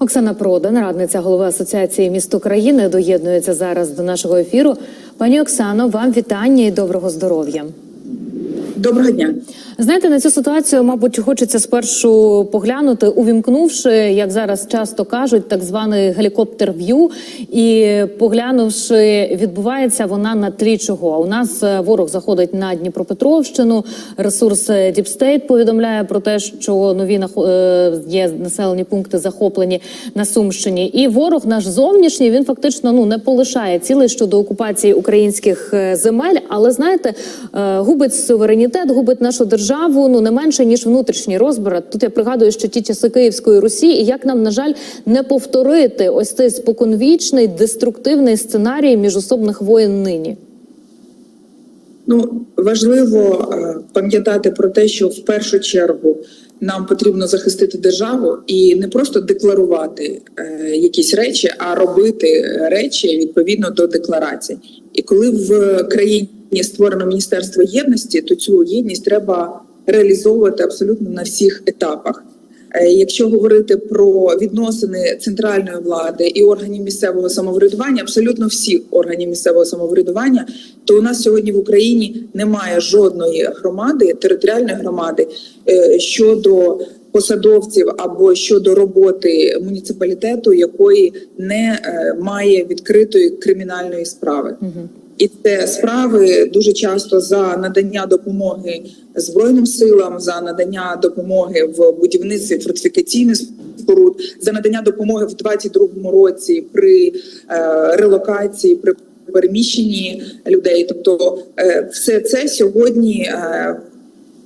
Оксана Продан, радниця голови асоціації міст України, доєднується зараз до нашого ефіру. Пані Оксано, вам вітання і доброго здоров'я. Доброго дня. Знаєте, на цю ситуацію, мабуть, хочеться спершу поглянути, увімкнувши, як зараз часто кажуть, так званий гелікоптер в'ю, і поглянувши, відбувається вона на тлі чого. У нас е, ворог заходить на Дніпропетровщину. Ресурс е, Діпстейт повідомляє про те, що нові е, є населені пункти захоплені на Сумщині. І ворог наш зовнішній він фактично ну не полишає цілей щодо окупації українських земель, але знаєте, губить суверенітет, губить нашу державу ну не менше ніж внутрішній розбрат. Тут я пригадую, що ті часи Київської Русі, і як нам на жаль не повторити ось цей споконвічний деструктивний сценарій міжособних воєн нині. Ну важливо е, пам'ятати про те, що в першу чергу нам потрібно захистити державу і не просто декларувати е, якісь речі, а робити речі відповідно до декларацій. І коли в країні створено міністерство єдності, то цю єдність треба реалізовувати абсолютно на всіх етапах. Е, Якщо говорити про відносини центральної влади і органів місцевого самоврядування, абсолютно всіх органів місцевого самоврядування, то у нас сьогодні в Україні немає жодної громади, територіальної громади е, щодо посадовців або щодо роботи муніципалітету, якої не е, має відкритої кримінальної справи. І це справи дуже часто за надання допомоги збройним силам, за надання допомоги в будівництві фортифікаційних споруд, за надання допомоги в 22-му році при е, релокації, при переміщенні людей. Тобто, е, все це сьогодні.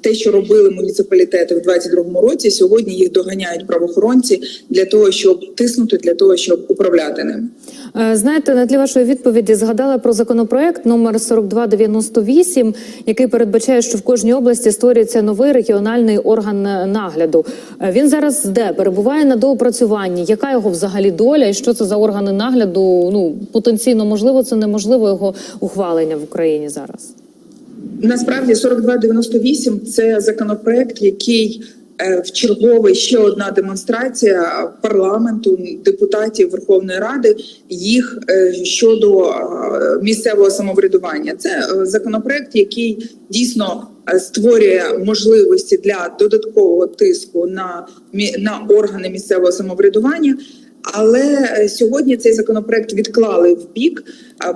Те, що робили муніципалітети в 22-му році, сьогодні їх доганяють правоохоронці для того, щоб тиснути, для того, щоб управляти ним. Е, Знаєте, на тлі вашої відповіді згадала про законопроект номер 4298, який передбачає, що в кожній області створюється новий регіональний орган нагляду. Е, Він зараз де перебуває на доопрацюванні. Яка його взагалі доля, і що це за органи нагляду? Ну потенційно можливо, це неможливо його ухвалення в Україні зараз. Насправді 4298 – це законопроект, який е, в черговий ще одна демонстрація парламенту депутатів Верховної Ради їх е, щодо е, місцевого самоврядування. Це законопроект, який дійсно створює можливості для додаткового тиску на на органи місцевого самоврядування. Але сьогодні цей законопроект відклали в бік.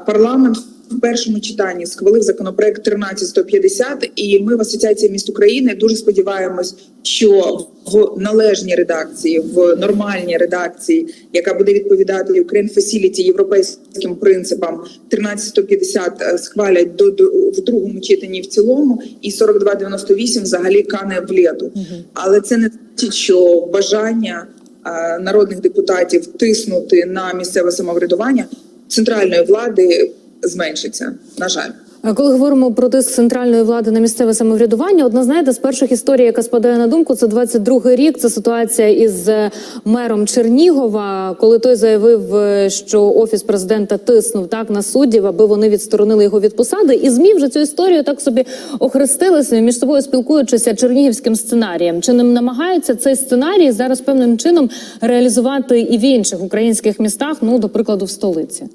Парламент в першому читанні схвалив законопроект 13150, і ми в асоціації міст України дуже сподіваємось, що в належній редакції, в нормальній редакції, яка буде відповідати Ukraine Facility європейським принципам, 13150 е, схвалять до, до в другому читанні в цілому, і 4298 взагалі кане в лету. Але це не значить, що бажання е, народних депутатів тиснути на місцеве самоврядування центральної влади зменшиться. На жаль. Коли говоримо про тиск центральної влади на місцеве самоврядування, одна знаєте, з перших історій, яка спадає на думку, це 22-й рік. Це ситуація із е, мером Чернігова, коли той заявив, е, що офіс президента тиснув так на суддів, аби вони відсторонили його від посади. І змі вже цю історію так собі охрестилися між собою, спілкуючися чернігівським сценарієм. Чи не намагаються цей сценарій зараз певним чином реалізувати і в інших українських містах? Ну, до прикладу, в столиці?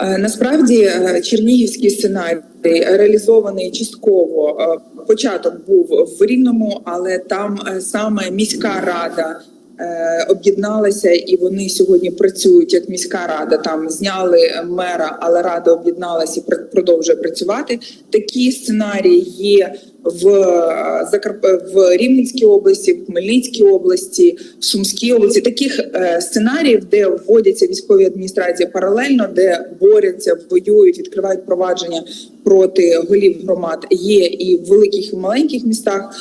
Е, Насправді е, чернігівський сценарій реалізований частково. Е, Початок був в Рівному, але там е, саме міська рада е, об'єдналася, і вони сьогодні працюють як міська рада. Там зняли мера, але рада об'єдналася і продовжує працювати. Такі сценарії є в е, Закарп... в Рівненській області, в Хмельницькій області, в Сумській області. Таких е, сценаріїв, де вводяться військові адміністрації паралельно, де борються, воюють, відкривають провадження проти голів громад, є і в великих і маленьких містах.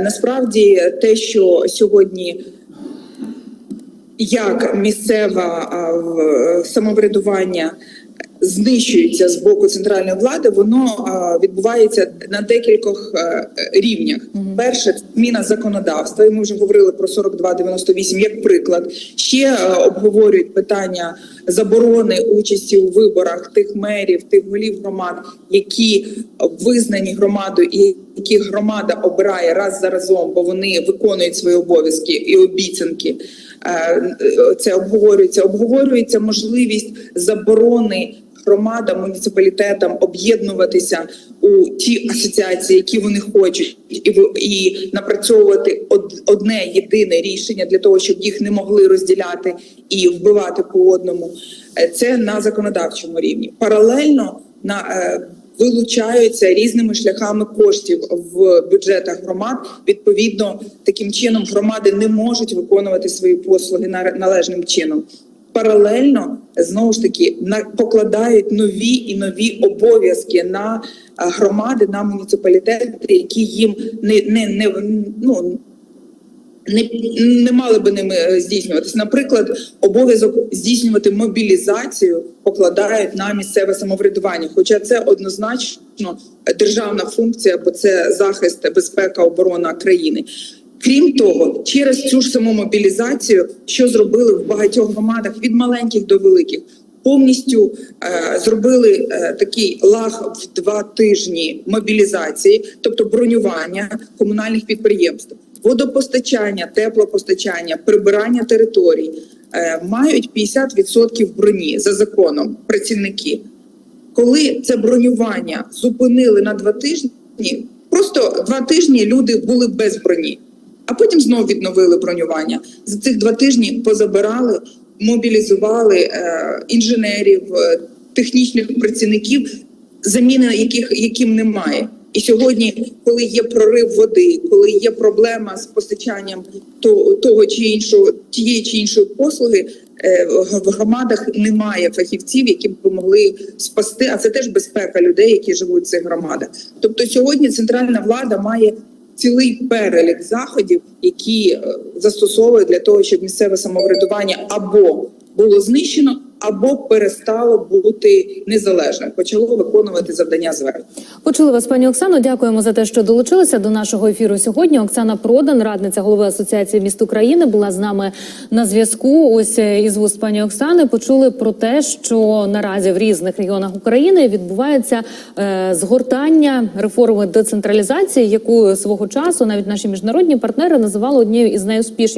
Насправді, те, що сьогодні як місцеве самоврядування знищується з боку центральної влади, воно відбувається на декількох е, рівнях. Перше зміна законодавства. І ми вже говорили про 4298 як приклад. Ще е, обговорюють питання заборони участі у виборах тих мерів, тих голів громад, які визнані громадою і які громада обирає раз за разом, бо вони виконують свої обов'язки і обіцянки. Е, Це обговорюється. Обговорюється можливість заборони громадам, муніципалітетам об'єднуватися у ті асоціації, які вони хочуть, і і напрацьовувати од- одне єдине рішення для того, щоб їх не могли розділяти і вбивати по одному. Е, Це на законодавчому рівні. Паралельно на е, вилучаються різними шляхами коштів в бюджетах громад. Відповідно, таким чином громади не можуть виконувати свої послуги на- належним чином. Паралельно знову ж таки покладають нові і нові обов'язки на е, громади, на муніципалітети, які їм не не, не ну не, не мали би ними е, здійснюватися. Наприклад, обов'язок здійснювати мобілізацію покладають на місцеве самоврядування, хоча це однозначно державна функція, бо це захист, безпека, оборона країни. Крім того, через цю ж саму мобілізацію, що зробили в багатьох громадах від маленьких до великих, повністю е, зробили е, такий лаг в два тижні мобілізації, тобто бронювання комунальних підприємств, водопостачання, теплопостачання, прибирання територій е, мають 50% броні за законом працівники. Коли це бронювання зупинили на два тижні, просто два тижні люди були без броні, а потім знову відновили бронювання. За цих два тижні позабирали, мобілізували е, інженерів, е, технічних працівників, заміни яких яким немає. І сьогодні, коли є прорив води, коли є проблема з постачанням того чи іншого тієї чи іншої послуги, е, в громадах немає фахівців, які б могли спасти. А це теж безпека людей, які живуть в цих громадах. Тобто, сьогодні центральна влада має цілий перелік заходів, які е, застосовує для того, щоб місцеве самоврядування або було знищено, або перестало бути незалежним, почало виконувати завдання звернень. Почули вас, пані Оксано. Дякуємо за те, що долучилися до нашого ефіру сьогодні. Оксана Продан, радниця голови асоціації міст України, була з нами на зв'язку. Ось е, із вуст пані Оксани почули про те, що наразі в різних регіонах України відбувається е, згортання реформи децентралізації, яку свого часу навіть наші міжнародні партнери називали однією із найуспішніших.